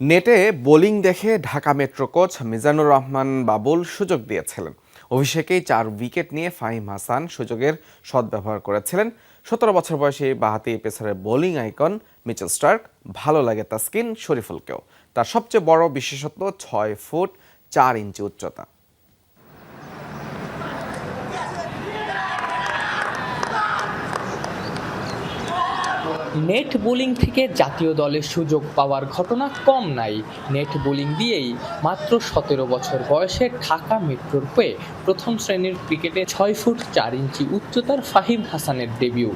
নেটে বোলিং দেখে Dhaka metro coach Mizanur Rahman Babul সুযোগ দিয়েছিলেন। অভিষেকেই চার উইকেট নিয়ে ফাহিম হাসান সুযোগের সদ্ব্যবহার করেছিলেন। সতেরো বছর বয়সী বাহাতি পেসারের বোলিং আইকন মিচেল স্টার্ক, ভালো লাগে তাসকিন শরীফুলকেও। তার সবচেয়ে বড় বিশেষত্ব ছয় ফুট চার ইঞ্চি উচ্চতা। নেট বোলিং থেকে জাতীয় দলের সুযোগ পাওয়ার ঘটনা কম নাই। নেট বোলিং দিয়েই মাত্র সতেরো বছর বয়সে ঢাকা মেট্রোর হয়ে প্রথম শ্রেণির ক্রিকেটে ছয় ফুট চার ইঞ্চি উচ্চতার ফাহিম হাসানের ডেবিউ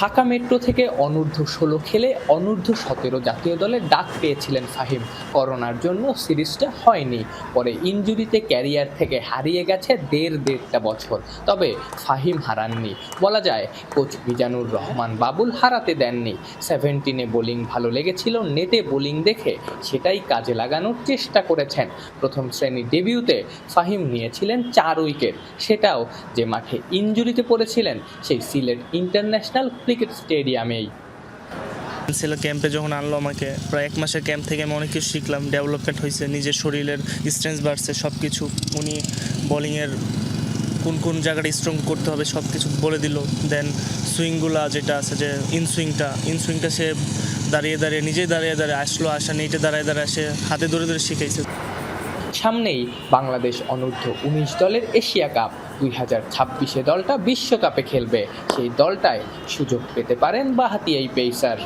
ঢাকা মেট্রো থেকে অনূর্ধ্ব ষোলো খেলে অনূর্ধ্ব সতেরো জাতীয় দলে ডাক পেয়েছিলেন ফাহিম। করোনার জন্য সিরিজটা হয়নি। পরে ইনজুরিতে ক্যারিয়ার থেকে হারিয়ে গেছে দেড় দেড়টা বছর। তবে ফাহিম হারাননি। বলা যায়, কোচ মিজানুর রহমান বাবুল হারাতে দেননি। সেভেন্টিনে বোলিং ভালো লেগেছিল, নেটে বোলিং দেখে সেটাই কাজে লাগানোর চেষ্টা করেছেন। প্রথম শ্রেণির ডেবিউতে ফাহিম নিয়েছিলেন চার উইকেট। সেটাও যে মাঠে ইনজুরিতে পড়েছিলেন, সেই সিলেট ইন্টারন্যাশনাল ক্রিকেট স্টেডিয়ামেই। ছিল ক্যাম্পে যখন আনলো আমাকে, প্রায় এক মাসের ক্যাম্প থেকে আমি অনেক কিছু শিখলাম, ডেভেলপমেন্ট হয়েছে, নিজের শরীরের স্ট্রেংথ বাড়ছে সব কিছু উনি বোলিংয়ের কোন কোন জায়গাটা স্ট্রং করতে হবে সব কিছু বলে দিল। দেন সুইংগুলা যেটা আছে যে ইন সুইংটা ইন সুইংটা সে দাঁড়িয়ে দাঁড়িয়ে, নিজেই দাঁড়িয়ে দাঁড়িয়ে আসলো, আসা নেটে দাঁড়িয়ে দাঁড়িয়ে সে হাতে ধরে ধরে শিখাইছে। সামনেই বাংলাদেশ অনূর্ধ্ব উনিশ দলের এশিয়া কাপ। দুই হাজার ছাব্বিশে দলটা বিশ্বকাপে খেলবে। সেই দলটায় সুযোগ পেতে পারেন বাহাতি এই পেসার।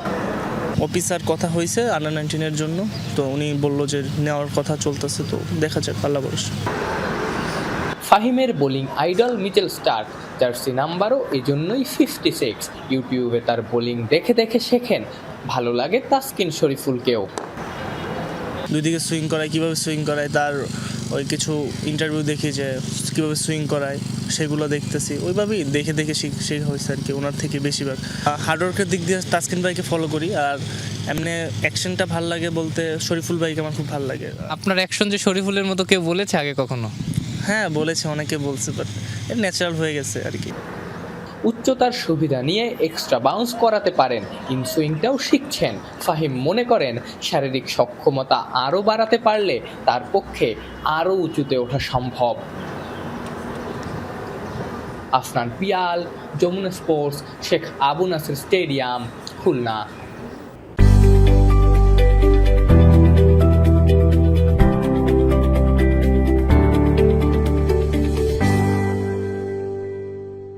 অফিসার কথা হয়েছে আন্ডার নাইনটিনের জন্য। তো উনি বলল যে নেওয়ার কথা চলতেছে তো দেখা যাক আল্লাহ ভরসা। ফাহিমের bowling idol Mitchell Starc jersey নাম্বারও এজন্যই ফিফটি সিক্স ইউটিউবে তার বোলিং দেখে দেখে শেখেন ভালো লাগে তাসকিন শরীফুলকেও। দুই দিকে সুইং করায় কীভাবে সুইং করায় তার ওই কিছু ইন্টারভিউ দেখি যে কীভাবে সুইং করায় সেগুলো দেখতেছি। ওইভাবেই দেখে দেখে শিখ শেখা হয়েছে আর কি ওনার থেকে বেশিরভাগ। হার্ডওয়ার্কের দিক দিয়ে তাসকিন ভাইকে ফলো করি আর এমনি অ্যাকশনটা ভালো লাগে বলতে শরীফুল ভাইকে আমার খুব ভালো লাগে। আপনার অ্যাকশন যে শরীফুলের মতো কেউ বলেছে আগে কখনো? হ্যাঁ বলেছে অনেকে বলছে বাট ন্যাচারাল হয়ে গেছে আর কি। উচ্চতার সুবিধা নিয়ে এক্সট্রা বাউন্স করাতে পারেন। ইনসুইংটাও শিখছেন। ফাহিম মনে করেন, শারীরিক সক্ষমতা আরও বাড়াতে পারলে তার পক্ষে আরও উঁচুতে ওঠা সম্ভব। Afnan Pial, Jamuna sports Sheikh Abu Nasir stadium Khulna.